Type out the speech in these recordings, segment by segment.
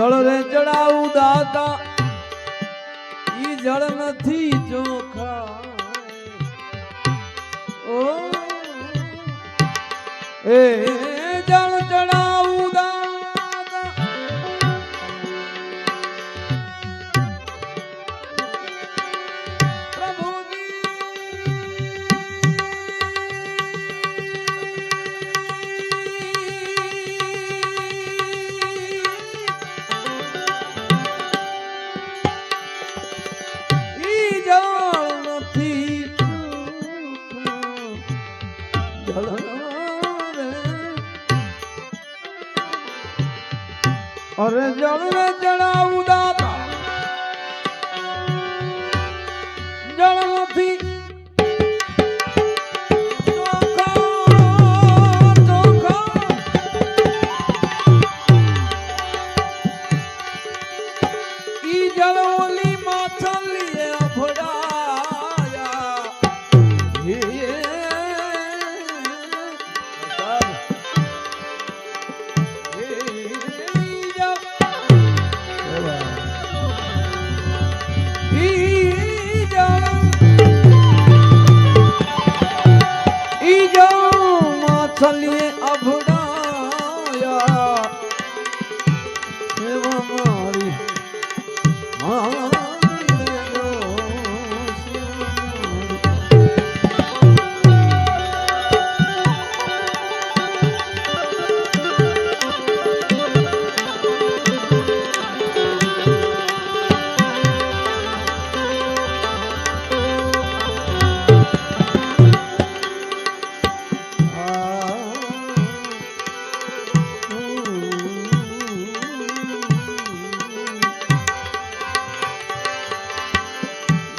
જળ રે ચડાવું દાતા. ઈ જળ નથી ચોખા. ઓ. એ અરે જળ જળાઉદા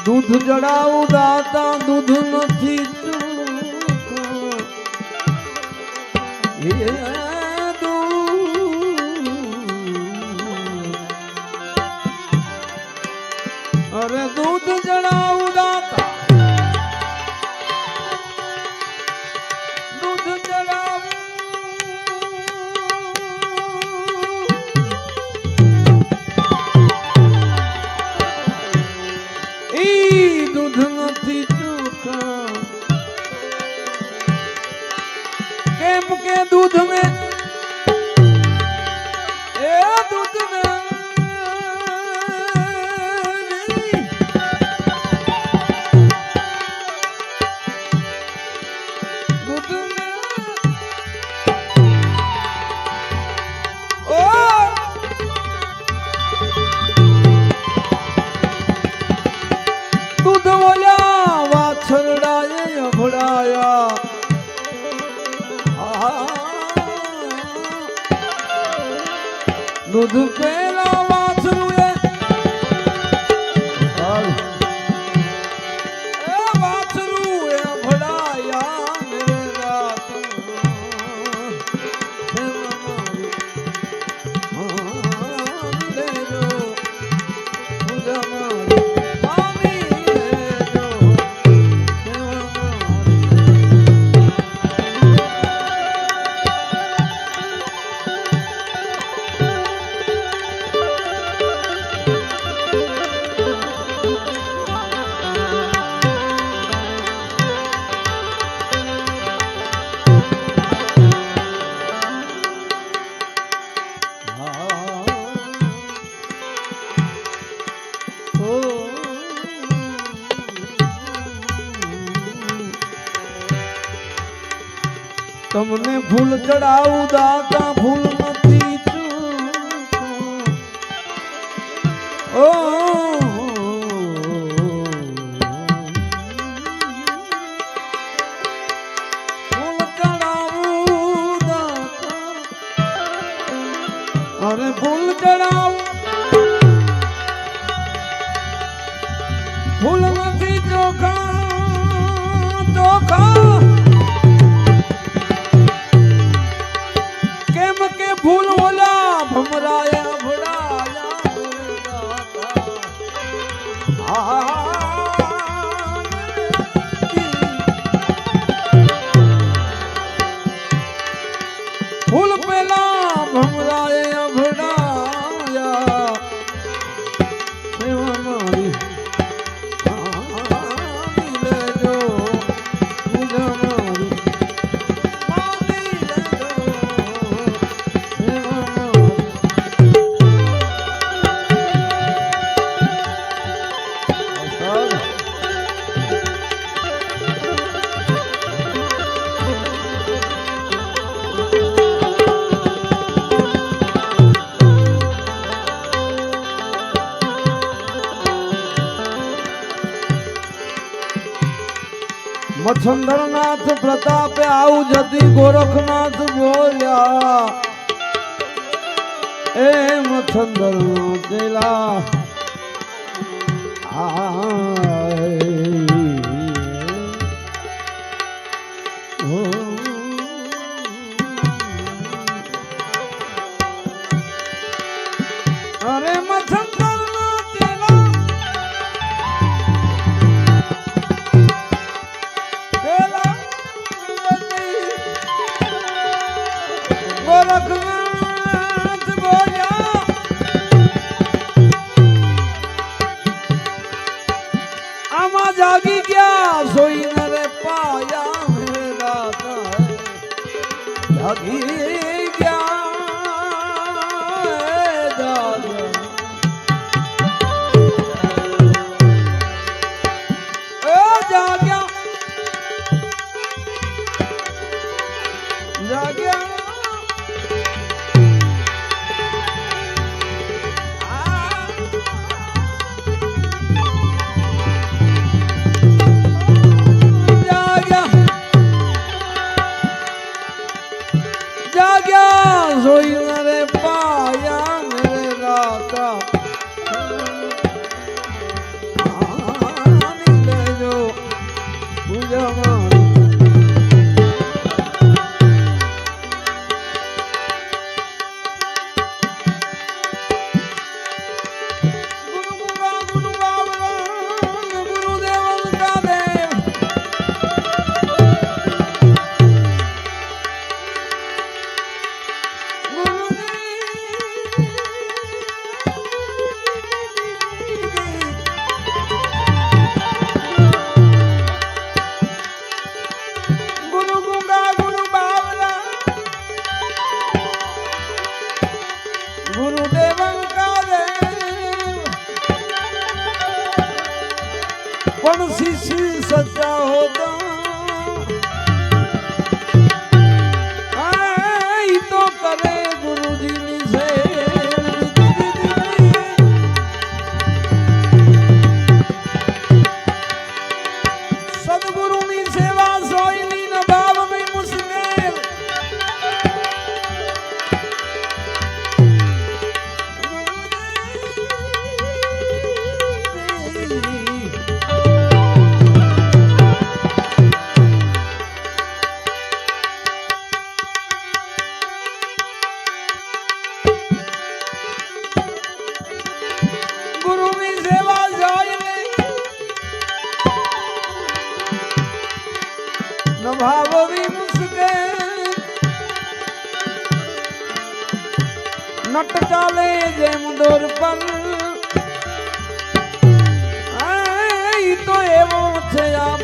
દૂધ જડાવું દાતા દૂધ નથી ચૂક કે દૂધ મેં Guru. તમને ફૂલ ચડાવું દાતા ફૂલ ভোলা ভোলায় મચ્છંદરનાથ પ્રતાપે આવું જતી ગોરખનાથ બોલ્યા એ મચ્છંદર ચેલા. આ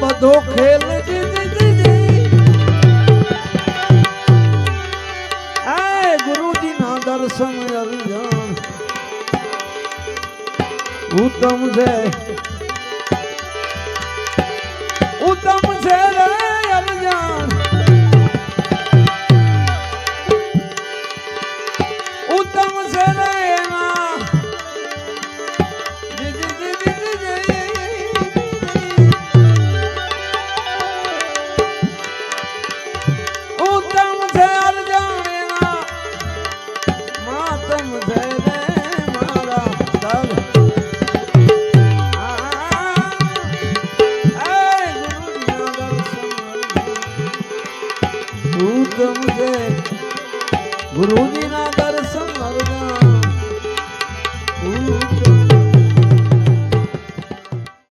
બધો ખેલ ગુરુજી ના દર્શન અર્જન ઉત્તમ છે.